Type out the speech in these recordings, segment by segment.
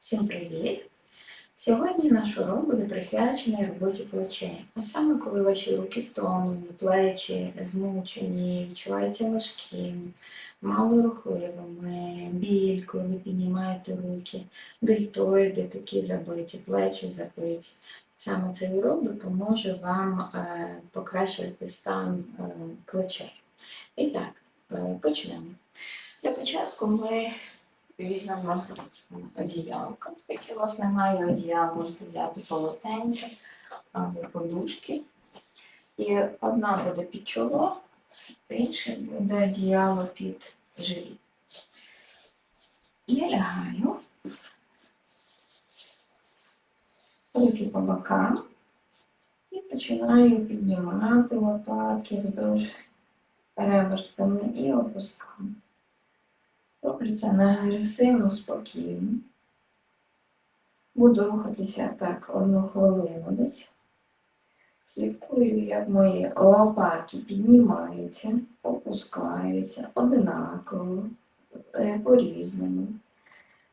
Всім привіт! Сьогодні наш урок буде присвячений роботі плечей. А саме коли ваші руки втомлені, плечі змучені, відчуваються важкими, малорухливими, біль, не піднімаєте руки, дельтоїди такі забиті, плечі забиті. Саме цей урок допоможе вам е, покращувати стан е, плечей. І так, е, почнемо. Для початку ми візьмемо одіялко. Якщо у вас немає одіял, можете взяти полотенце або подушки. І одна буде під чоло, інша буде одіяло під живіт. Я лягаю, руки по бокам і починаю піднімати лопатки вздовж ребер спини і опускаю. Роблю це не агресивно, спокійно. Буду рухатися так одну хвилину десь. Слідкую, як мої лопатки піднімаються, опускаються одинаково, е, по-різному,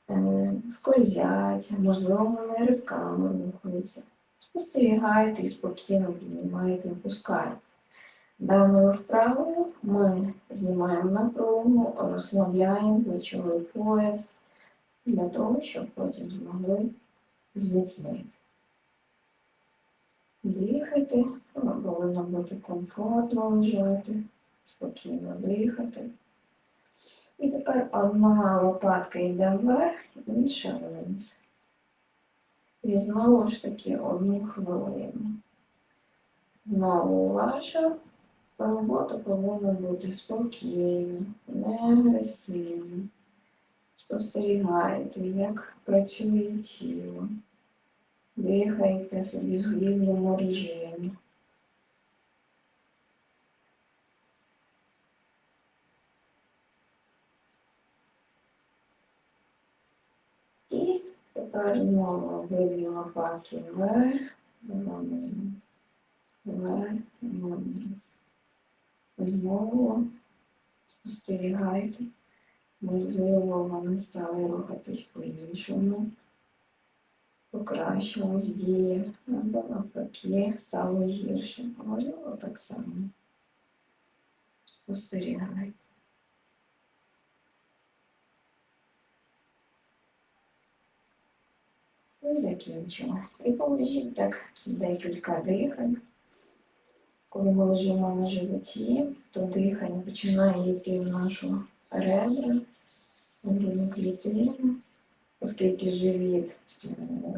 е, скользять, можливо, вони ривками рухаються. Спостерігайте і спокійно піднімаєте, опускаєте. Даною вправою ми знімаємо напругу, розслабляємо плечовий пояс для того, щоб потім змогли зміцнити. Дихайте, вам повинно бути комфортно лежати, спокійно дихати. І тепер одна лопатка йде вверх, інша вниз. І знову ж таки одну хвилину. Знову ваша Робота повинна бути спокійна, не агресивна. Спостерігайте, як працює тіло. Дихайте собі в вільному режимі. І тепер знову обидві лопатки вверх, вниз, вверх, вниз. Знову спостерігайте, можливо, вони стали рухатись по-іншому, покращилась дія, або навпаки стало гірше. Можливо, так само. Спостерігайте. І закінчимо. І положіть так декілька дихань. Коли ми лежимо на животі, то дихання починає йти в нашу ребра, в грудну клітину. Оскільки живіт е,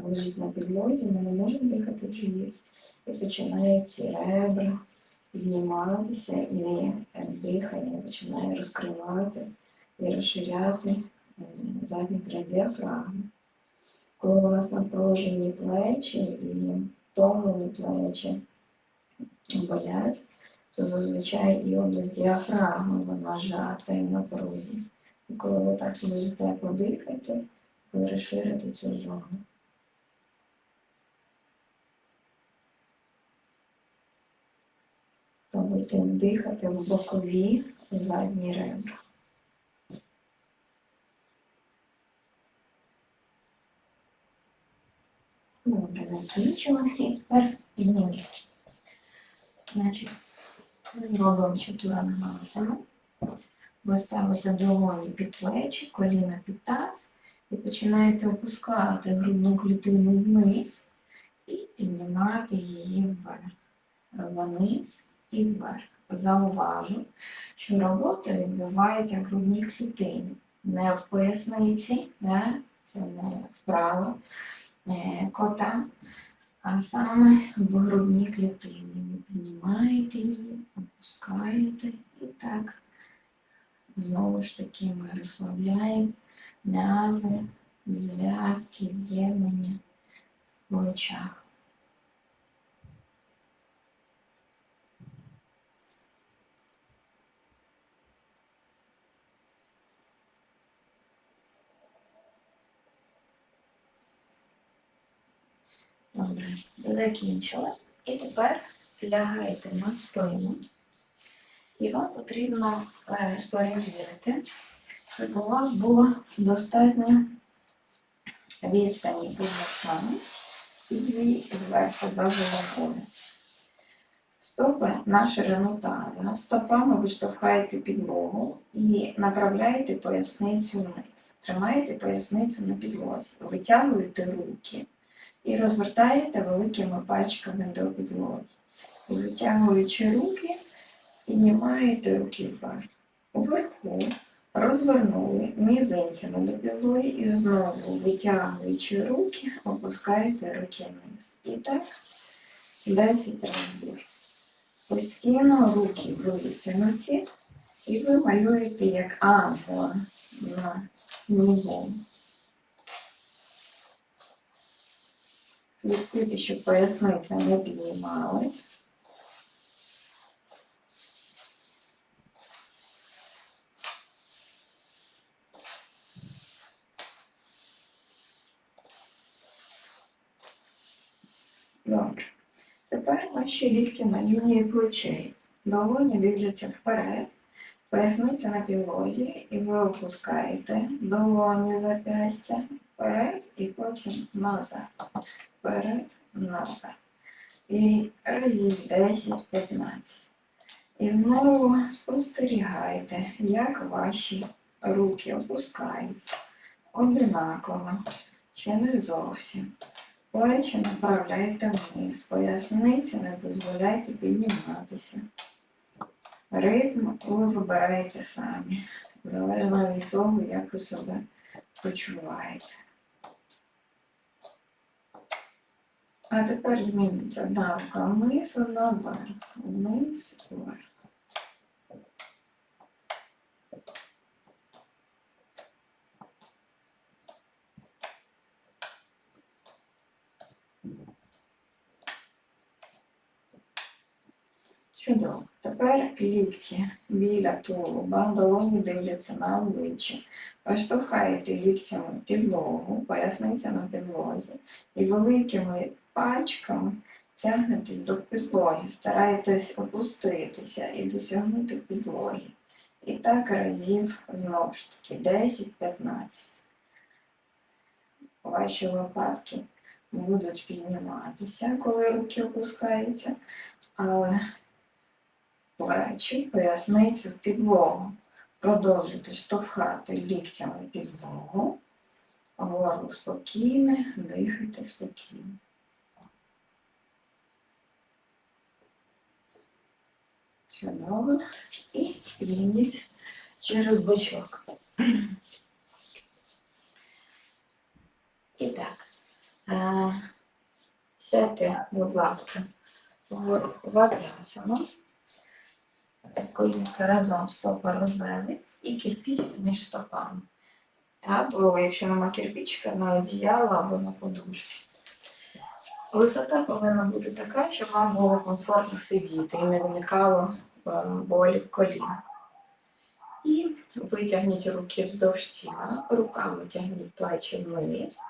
лежить на підлозі, ми не можемо дихати в живіт. І починають ці ребра підніматися, і е, дихання починає розкривати і розширяти е, задній край діафрагми. Коли у нас напружені плечі і втомлені плечі, болять, то зазвичай і область діафрагми вона жата і на порозі. І коли ви так лежите подихайте, ви розширите цю зону. Пробуйте дихати в бокові задні ребра. Добре, закінчили. І тепер підніміть. Значить, ми робимо чотирингасану. Ви ставите долоні під плечі, коліна під таз і починаєте опускати грудну клітину вниз і піднімати її вверх. Вниз і вверх. Зауважу, що робота відбувається в грудній клітині, не в поясниці, не, це не вправо е, кота, а саме в грудній клітині. Ви піднімаєте її, опускаєте і так. Знову ж таки ми розслабляємо м'язи, зв'язки, з'єднання в плечах. Добре, закінчила. І тепер лягаєте на спину. І вам потрібно е, перевірити, щоб у вас було достатньо відстані під ногами і дві зверху за головою. Стопи на ширину таза. Стопами ви штовхаєте підлогу і направляєте поясницю вниз. Тримаєте поясницю на підлозі. Витягуєте руки і розвертаєте великими пальчиками до підлоги. Витягуючи руки, піднімаєте руки вверх. Уверху розвернули мізинцями до підлоги і знову витягуючи руки, опускаєте руки вниз. І так 10 разів. Постійно руки витягнуті, і ви малюєте як ангела на снігу. Слідкуйте, щоб поясниця не піднімалась. Добре. Тепер ваші лікті на лінії плечей. Долоні дивляться вперед, поясниця на підлозі, і ви опускаєте долоні запястя вперед і потім назад. Вперед, назад. І разів 10-15. І знову спостерігайте, як ваші руки опускаються одинаково, чи не зовсім. Плечі направляйте вниз, поясниці не дозволяйте підніматися. Ритм ви вибираєте самі, залежно від того, як ви себе почуваєте. А тепер змініть одна рука вниз, одна вверх, вниз, вверх. Чудово. Тепер лікті біля тулуба, долоні дивляться на обличчя. Поштовхаєте ліктями підлогу, поясниця на підлозі і великими пальчиками тягнетесь до підлоги, стараєтесь опуститися і досягнути підлоги. І так разів знову ж таки 10-15. Ваші лопатки будуть підніматися, коли руки опускаються, але плечі, поясницю в підлогу. Продовжуйте штовхати ліктями підлогу. Горло спокійне, дихайте спокійно. Чудово. І підніміть через бочок. І так. Сядьте, будь ласка, в ватрасану. Колінка разом стопи розвели і кирпіч між стопами. Або, якщо нема кирпічка, на одіяло або на подушки. Висота повинна бути така, щоб вам було комфортно сидіти і не виникало е, болі в колінах. І витягніть руки вздовж тіла, руками тягніть плечі вниз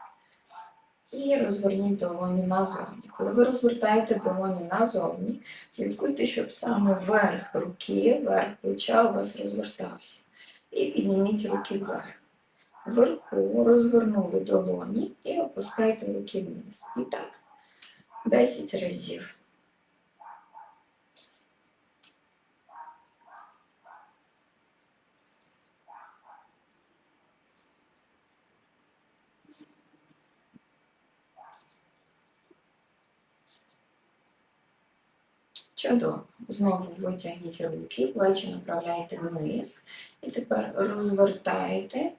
і розверніть долоні назовні. Коли ви розвертаєте долоні назовні, слідкуйте, щоб саме верх руки, верх плеча у вас розвертався. І підніміть руки вверх. Вверху розвернули долоні і опускайте руки вниз. І так, 10 разів. Чудово. Знову витягніть руки, плечі направляйте вниз. І тепер розвертаєте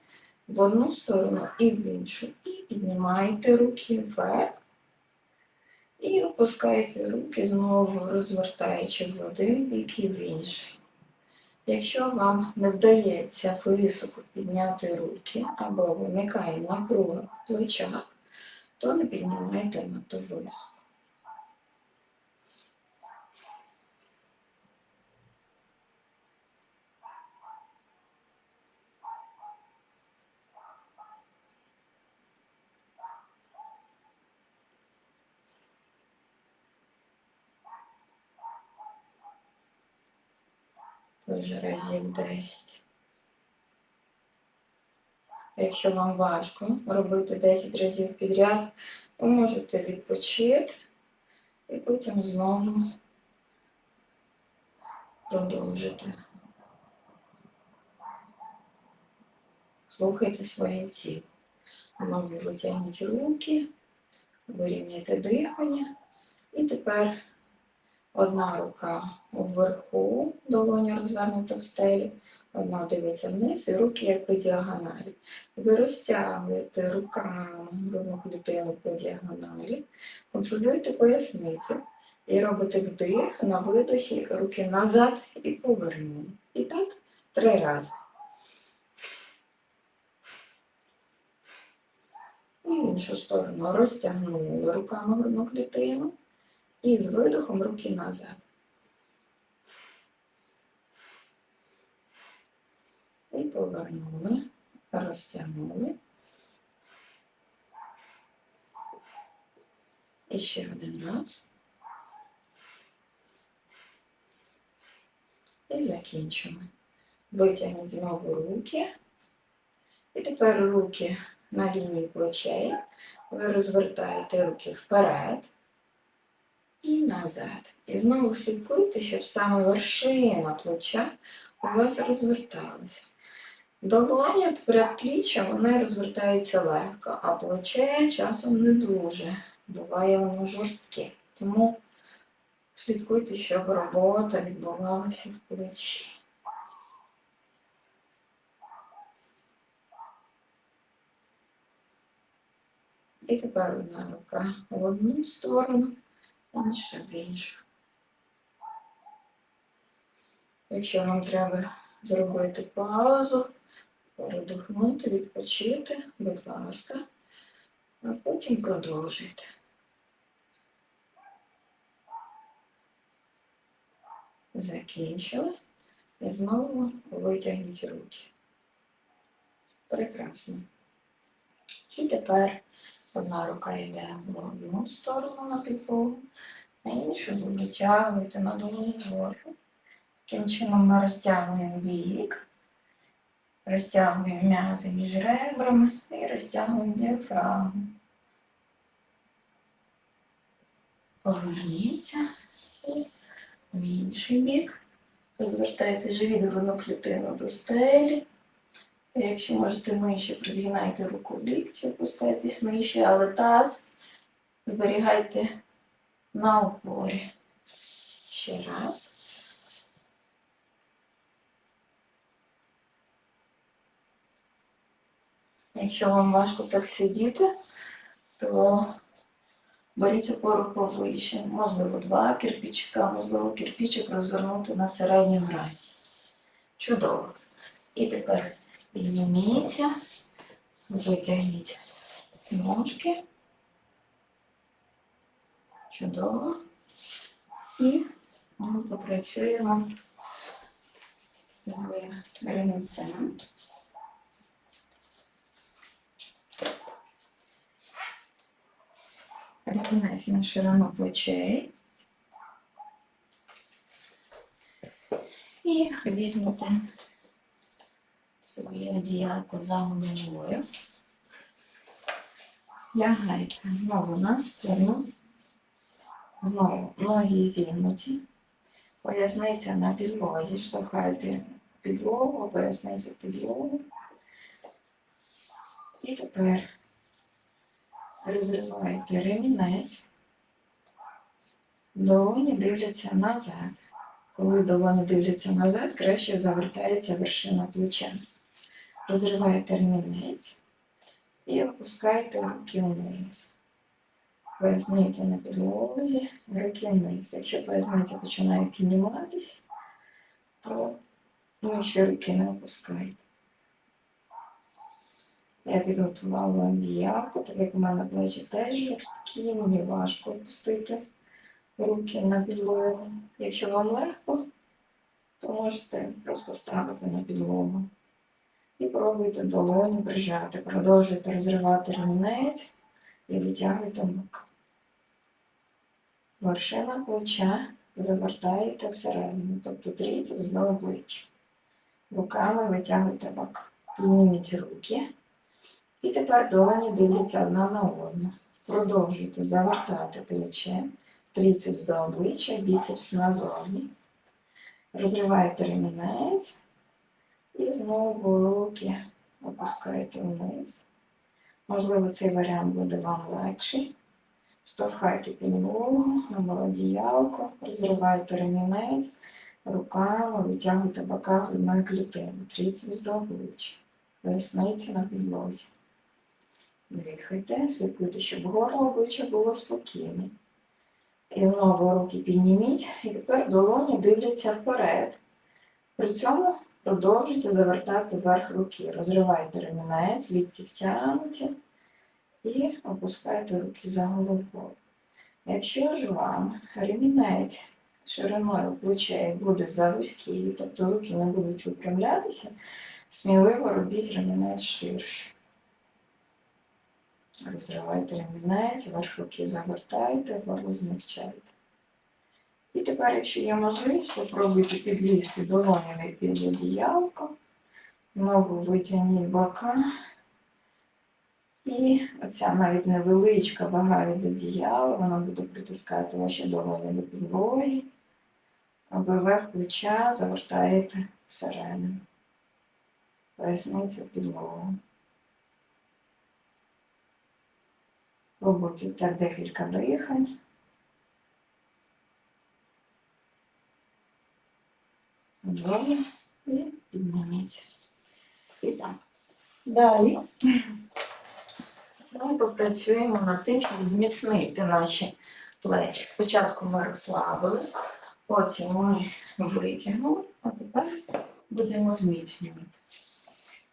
в одну сторону і в іншу. І піднімаєте руки вверх. І опускаєте руки, знову розвертаючи в один бік і в інший. Якщо вам не вдається високо підняти руки або виникає напруга в плечах, то не піднімайте надто високо. Тоже разів 10. Якщо вам важко робити 10 разів підряд, ви можете відпочити і потім знову продовжити. Слухайте своє тіло. Знову витягніть руки, вирівняйте дихання. І тепер одна рука вверху, долоня розвернута в стелі, одна дивиться вниз, і руки як по діагоналі. Ви розтягуєте руками грудну клітину по діагоналі, контролюєте поясницю і робите вдих на видохі, руки назад і повернули. І так три рази. І в іншу сторону розтягнули руками грудну клітину і з видохом руки назад. І повернули, розтягнули. І ще один раз. І закінчимо. Витягніть знову руки. І тепер руки на лінії плечей. Ви розвертаєте руки вперед і назад. І знову слідкуйте, щоб саме вершина плеча у вас розверталася. Долоня перед пліччям вона розвертається легко, а плече часом не дуже. Буває воно жорстке. Тому слідкуйте, щоб робота відбувалася в плечі. І тепер одна рука в одну сторону, інша в іншу. Якщо вам треба зробити паузу, передихнути, відпочити, будь ласка, а потім продовжуйте. Закінчили. І знову витягніть руки. Прекрасно. І тепер одна рука йде в одну сторону на підлогу, а іншу ви витягуєте на долоні вгору. Таким чином ми розтягуємо бік, розтягуємо м'язи між ребрами і розтягуємо діафрагму. Поверніться і в інший бік. Розвертайте живіт грудну клітину до стелі. Якщо можете нижче, призгинайте руку в лікті, опускайтесь нижче, але таз зберігайте на опорі. Ще раз. Якщо вам важко так сидіти, то беріть опору повище. Можливо, два кирпичика, можливо, кирпичик розвернути на середню грань. Чудово. І тепер підніміться, витягніть ножки. Чудово. І ми попрацюємо з ремінцем. Ремінець на ширину плечей. І візьмете своє одіялко за головою. Лягайте знову на спину. Знову ноги зігнуті. Поясниця на підлозі. Штовхайте підлогу, поясницю підлогу. І тепер розриваєте ремінець. Долоні дивляться назад. Коли долоні дивляться назад, краще завертається вершина плеча. Розриваєте ремінець і опускаєте руки вниз. Поясниця на підлозі, руки вниз. Якщо поясниця починає підніматись, то ще руки не опускайте. Я підготувала одіялко, так як у мене плечі теж жорсткі, мені важко опустити руки на підлогу. Якщо вам легко, то можете просто ставити на підлогу. І пробуйте долоню прижати. Продовжуйте розривати ремінець і витягуйте бок. Вершина плеча завертаєте всередину, тобто тріцепс до обличчя. Руками витягуйте бок. Підніміть руки І тепер долоні дивляться одна на одну. Продовжуйте завертати плече, трицепс до обличчя, біцепс назовні. Розриваєте ремінець і знову руки опускаєте вниз. Можливо, цей варіант буде вам легший. Штовхайте підлогу, або одіялко, розривайте ремінець, руками витягуйте бока грудної клітини, трицепс до обличчя, поясниці на підлозі. Дихайте, слідкуйте, щоб горло обличчя було спокійне. І знову руки підніміть, і тепер долоні дивляться вперед. При цьому продовжуйте завертати вверх руки. Розривайте ремінець, лікті втягнуті і опускайте руки за головою. Якщо ж вам ремінець шириною плечей буде завузький, тобто руки не будуть випрямлятися, сміливо робіть ремінець ширше. Розривайте ремінець, верх руки завертайте, горло змягчайте. І тепер, якщо є можливість, попробуйте підлізти долонями під одіялко, ногу витягніть бока. І оця навіть невеличка вага від одіяла, вона буде притискати ваші долоні до підлоги, а ви верх плеча завертаєте всередину. Поясниця в підлогу. Робите так декілька дихань. Добре. І підніміться. І так. Далі ми попрацюємо над тим, щоб зміцнити наші плечі. Спочатку ми розслабили, потім ми витягнули, а тепер будемо зміцнювати.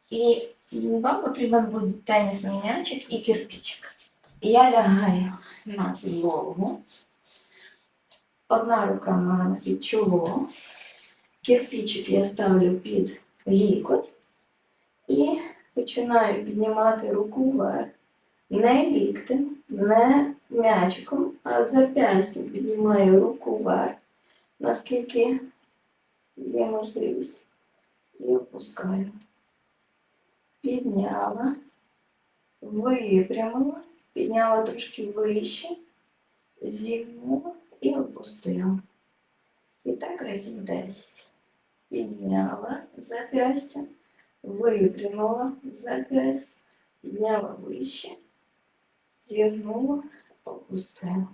І вам потрібен буде тенісний м'ячик і кирпичик. Я лягаю на підлогу. Одна рука в мене під чоло. Кирпичик я ставлю під лікоть і починаю піднімати руку вверх. Не ліктем, не м'ячиком, а зап'ястям піднімаю руку вверх, наскільки є можливість. І опускаю. Підняла, випрямила, підняла трошки вище, зігнула і опустила. І так разів 10. Підняла зап'ястя, випрямила зап'ястя, підняла вище, зігнула, опустила.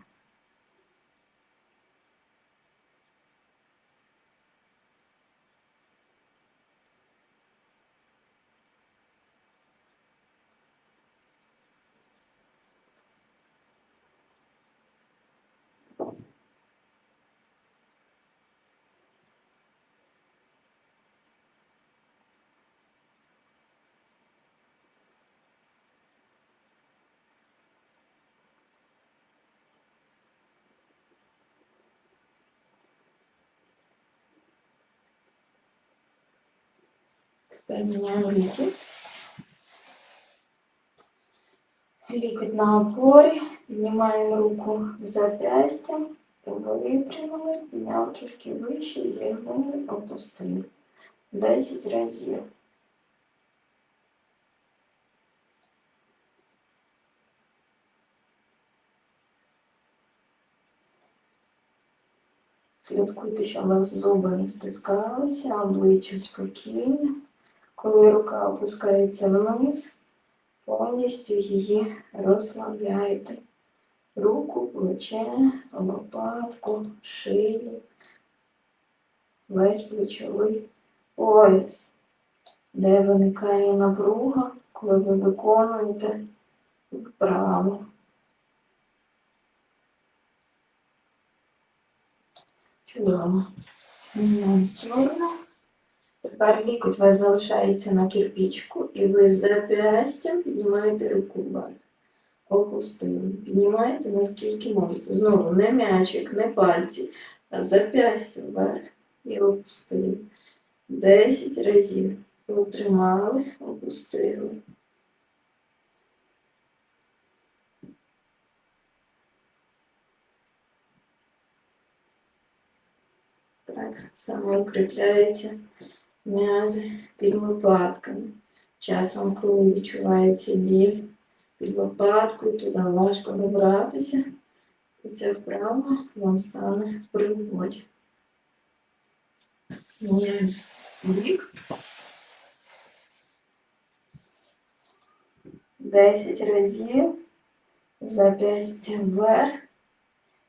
Тепер міняємо лікоть. Лікоть на опорі, піднімаємо руку зап'ястям, випрямили, підняли трошки вище, зігнули, опустили. 10 разів. Слідкуйте, щоб у вас зуби не стискалися, обличчя спокійне. Коли рука опускається вниз, повністю її розслабляйте. Руку, плече, лопатку, шию, весь плечовий пояс, де виникає напруга, коли ви виконуєте вправу. Чудово. Міняємо сторону. Тепер лікоть у вас залишається на кирпичку, і ви зап'ястям піднімаєте руку вверх. Опустили. Піднімаєте наскільки можете. Знову не м'ячик, не пальці, а зап'ястя вверх і опустили. Десять разів. Утримали, опустили. Так само укріпляється м'язи під лопатками. Часом, коли відчувається біль під лопаткою, туди важко добратися, то ця вправа вам стане в пригоді. Бік. 10 разів зап'ястя вверх.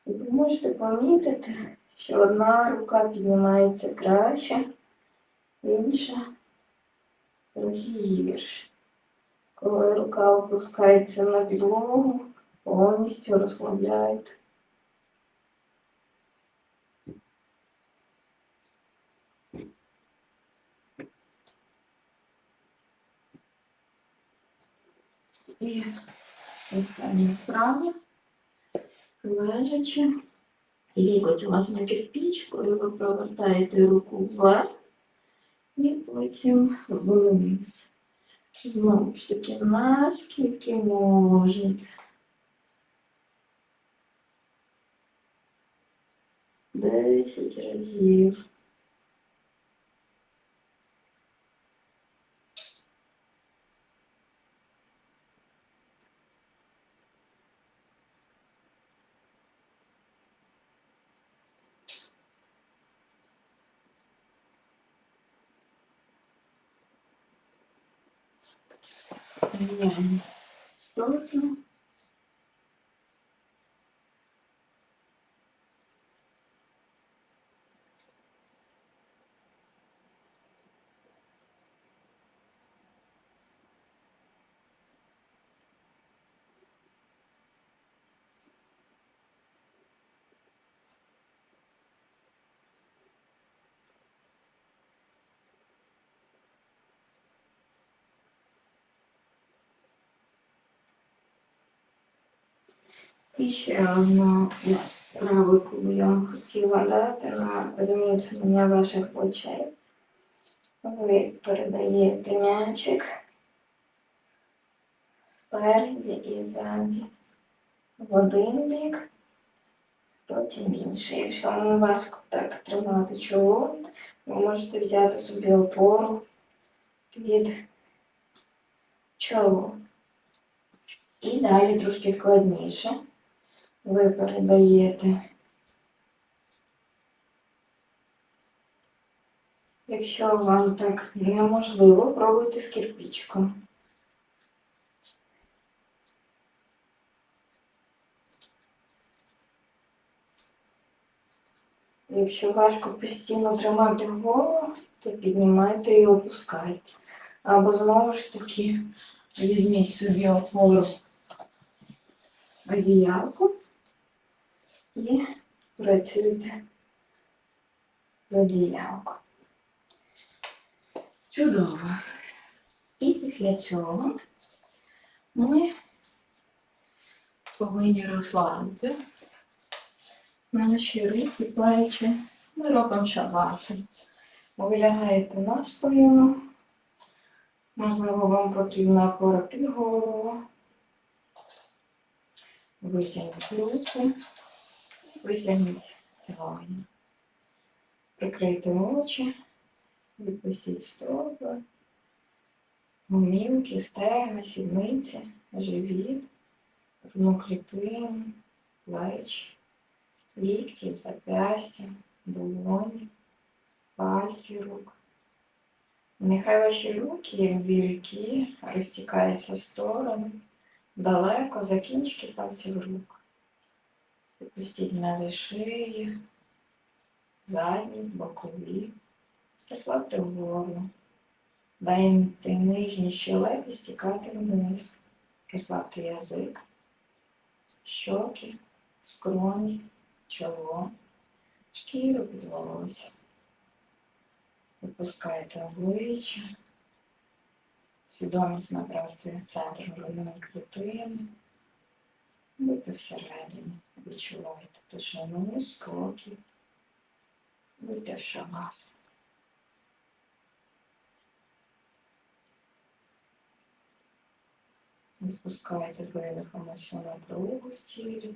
І ви можете помітити, що одна рука піднімається краще, інша трохи гірше. Коли рука опускається на підлогу, повністю розслабляєте. І останнє вправо, лежачи. Лікоть у вас на кирпичку, і ви провертаєте руку вверх і потім вниз. Знову ж таки, наскільки можете. Десять разів. Міняємо сторону. І ще одну вправу, яку я вам хотіла дати на зміцнення ваших очей. Ви передаєте м'ячик спереді і ззаді в один бік, потім інший. Якщо вам важко так тримати чоло, ви можете взяти собі опору під чоло. І далі трошки складніше. Ви передаєте. Якщо вам так неможливо, пробуйте з кирпичком. Якщо важко постійно тримати голову, то піднімайте і опускайте. Або знову ж таки візьміть собі опору одіялку і працюйте з одіялком. Чудово. І після цього ми повинні розслабити наші руки, плечі. Ми робимо шавасу. Ви лягаєте на спину. Можливо, вам потрібна опора під голову. Витягніть руки, витягніть долоні. Прикрийте очі, відпустіть стопи, гумілки, стегна, сідниці, живіт, грудну клітину, плечі, лікті, зап'ястя, долоні, пальці рук. Нехай ваші руки, як дві ріки, розтікаються в сторони далеко за кінчики пальців рук. Відпустіть м'язи шиї, задні, бокові. Розслабте горло. Дайте нижній щелепі стікати вниз. Розслабте язик, щоки, скроні, чоло, шкіру під волосся. Випускайте обличчя. Свідомість направити в центр грудної клітини. Будьте всередині. Відчувайте тишину, спокій. Будьте в шамас. Відпускаєте видихом всю напругу в тілі.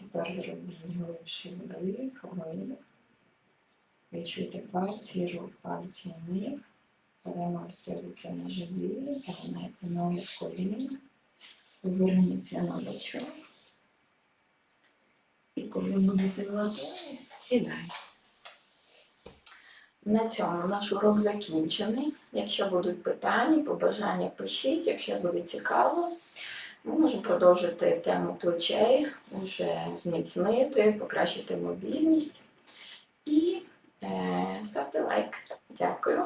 Тепер зробимо глибший вдих, видих. Відчуйте пальці, рук, пальці ніг. Переносите руки на живіт, перенайте ноги в коліна. Поверніться на бочок. І коли будете готові, сідайте. На цьому наш урок закінчений. Якщо будуть питання, побажання, пишіть. Якщо буде цікаво, ми можемо продовжити тему плечей, вже зміцнити, покращити мобільність. І е, ставте лайк. Дякую.